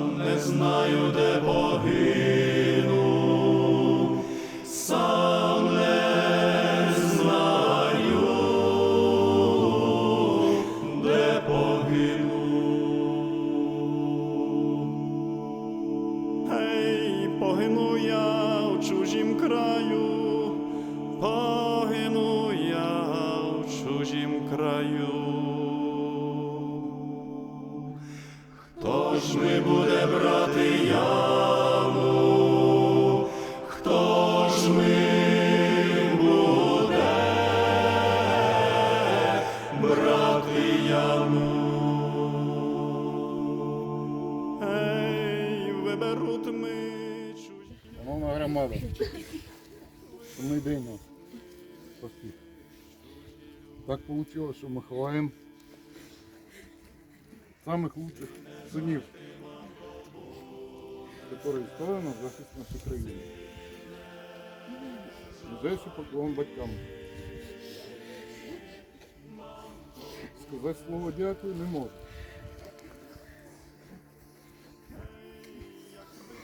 не знаю, де погину, Громада, день. Так вийшло, що ми ховаємо самих лучших синів, які стали на захист нашої країни. Нижайший поклон батькам. Сказати слово дякую не можу.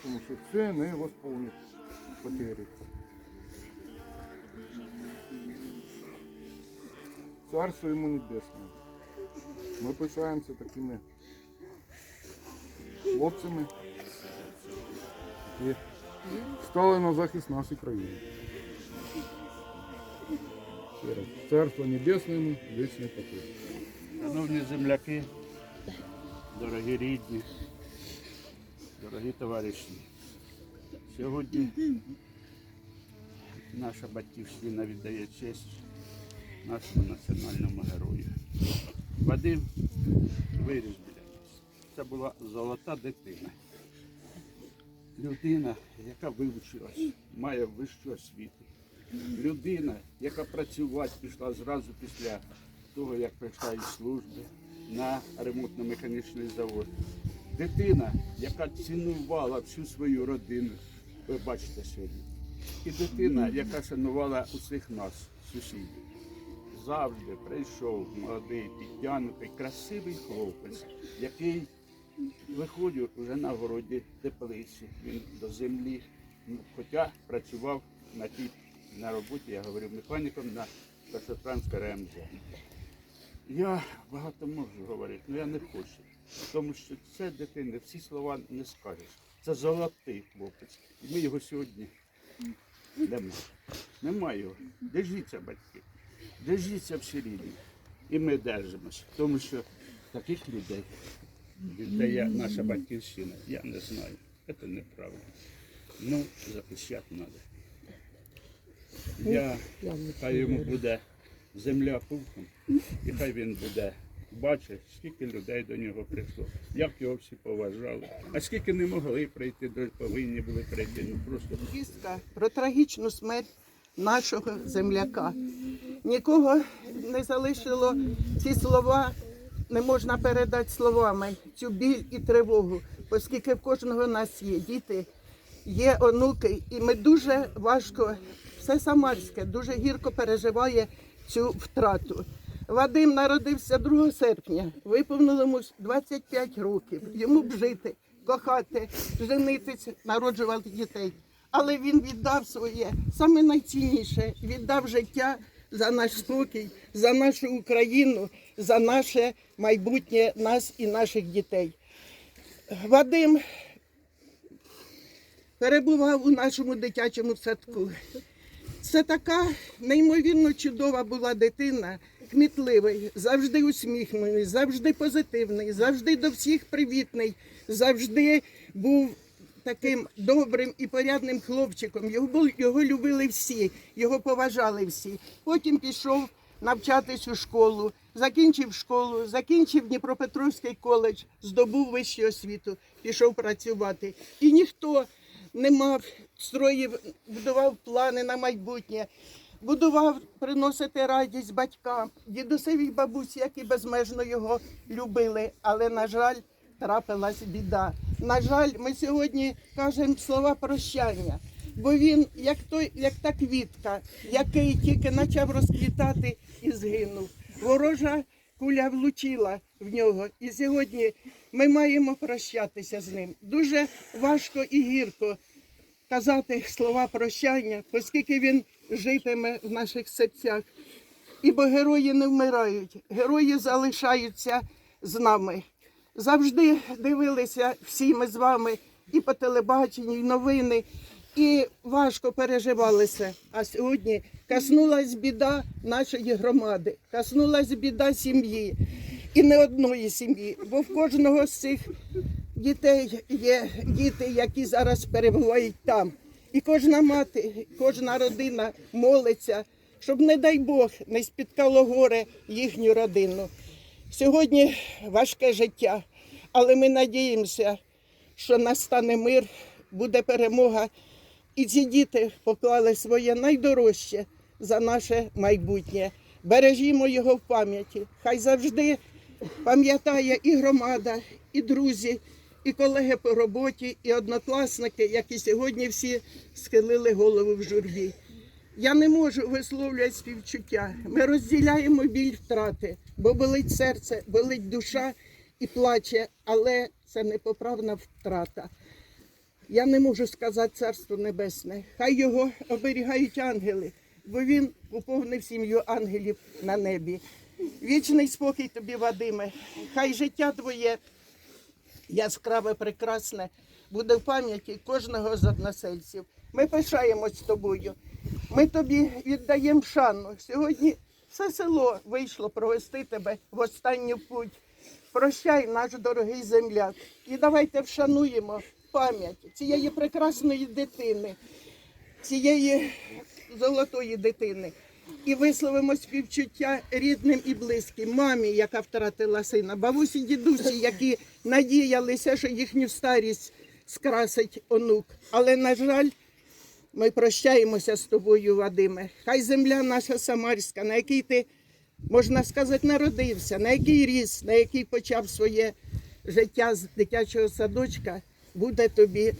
Тому що це не восполнить потери. Царство йому небесне. Ми пишаємося такими хлопцями, які стали на захист нашої країни. Царство небесне йому, вічний покой. Шановні земляки, дорогі рідні, дорогі товариші, сьогодні наша батьківщина віддає честь нашому національному герою. Вадим виріс біля нас. Це була золота дитина. Людина, яка вивчилась, має вищу освіту. Людина, яка працювати пішла зразу після того, як прийшла із служби на ремонтно-механічний завод. Дитина, яка цінувала всю свою родину, ви бачите сьогодні. І дитина, яка шанувала усіх нас, сусідів. Завжди прийшов молодий, підтягнутий, красивий хлопець, який виходив вже на городі теплиці. Він до землі, ну, хоча працював на тій на роботі, я говорив механіком на Першотранська РМЗ. Я багато можу говорити, але я не хочу. Тому що це дитина, всі слова не скажеш. Це золотий хлопець. І ми його сьогодні нема. Немає його. Держіться, батьки. Держіться всі рідні. І ми держимося. Тому що таких людей віддає наша батьківщина. Я не знаю. Це неправильно. Ну, захищати треба. Я, хай йому буде земля пухом, і хай він буде бачить, скільки людей до нього прийшло, як його всі поважали. А скільки не могли прийти, повинні були прийти. Ну просто Звістка про трагічну смерть нашого земляка. Нікого не залишило ці слова, не можна передати словами цю біль і тривогу, оскільки в кожного нас є діти, є онуки, і ми дуже важко, все Самарське, дуже гірко переживає цю втрату. Вадим народився 2 серпня, виповнило 25 років. Йому б жити, кохати, женитись, народжувати дітей. Але він віддав своє саме найцінніше, віддав життя за наш спокій, за нашу Україну, за наше майбутнє нас і наших дітей. Вадим перебував у нашому дитячому садку. Це така неймовірно чудова була дитина, кмітливий, завжди усміхнений, завжди позитивний, завжди до всіх привітний, завжди був таким добрим і порядним хлопчиком. Його, його любили всі, його поважали всі. Потім пішов навчатись у школу, закінчив школу, закінчив Дніпропетровський коледж, здобув вищу освіту, пішов працювати. І ніхто не мав строїв, будував плани на майбутнє, будував приносити радість батькам, дідусеві й бабусі, які безмежно його любили. Але, на жаль, трапилась біда. На жаль, ми сьогодні кажемо слова прощання, бо він, як той, як та квітка, який тільки почав розквітати і згинув. Ворожа куля влучила в нього. І сьогодні ми маємо прощатися з ним. Дуже важко і гірко казати слова прощання, оскільки він житиме в наших серцях. Ібо герої не вмирають, герої залишаються з нами. Завжди дивилися всі ми з вами і по телебаченню, і новини, і важко переживали це. А сьогодні коснулась біда нашої громади, коснулась біда сім'ї і не одної сім'ї, бо в кожного з цих дітей є діти, які зараз перебувають там. І кожна мати, кожна родина молиться, щоб, не дай Бог, не спіткало горе їхню родину. Сьогодні важке життя, але ми надіємося, що настане мир, буде перемога. І ці діти поклали своє найдорожче за наше майбутнє. Бережімо його в пам'яті. Хай завжди пам'ятає і громада, і друзі, і колеги по роботі, і однокласники, які сьогодні всі схилили голову в журбі. Я не можу висловлювати співчуття. Ми розділяємо біль втрати, бо болить серце, болить душа і плаче, але це непоправна втрата. Я не можу сказати царство небесне. Хай його оберігають ангели, бо він поповнив сім'ю ангелів на небі. Вічний спокій тобі, Вадиме. Хай життя твоє яскраве, прекрасне буде в пам'яті кожного з односельців. Ми пишаємось тобою. Ми тобі віддаємо шану. Сьогодні все село вийшло провести тебе в останню путь. Прощай, наш дорогий земляк. І давайте вшануємо пам'ять цієї прекрасної дитини, цієї золотої дитини. І висловимо співчуття рідним і близьким, мамі, яка втратила сина, бабусі, дідусі, які надіялися, що їхню старість скрасить онук. Але, на жаль, ми прощаємося з тобою, Вадиме. Хай земля наша самарська, на якій ти, можна сказати, народився, на який ріс, на який почав своє життя з дитячого садочка, буде тобі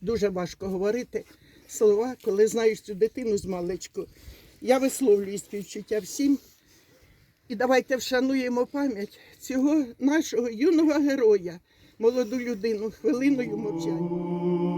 дуже важко говорити слова, коли знаєш цю дитину з маличку. Я висловлюю співчуття всім. І давайте вшануємо пам'ять цього нашого юного героя, молоду людину, хвилиною мовчання.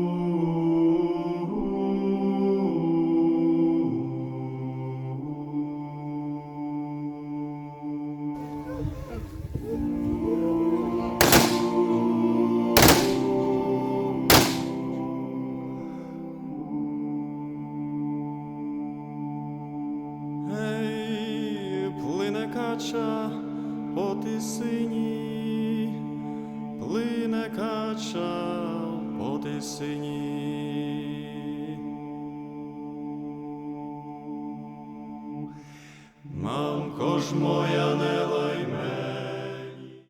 По тисині, плине кача по тисині. Мамко ж моя не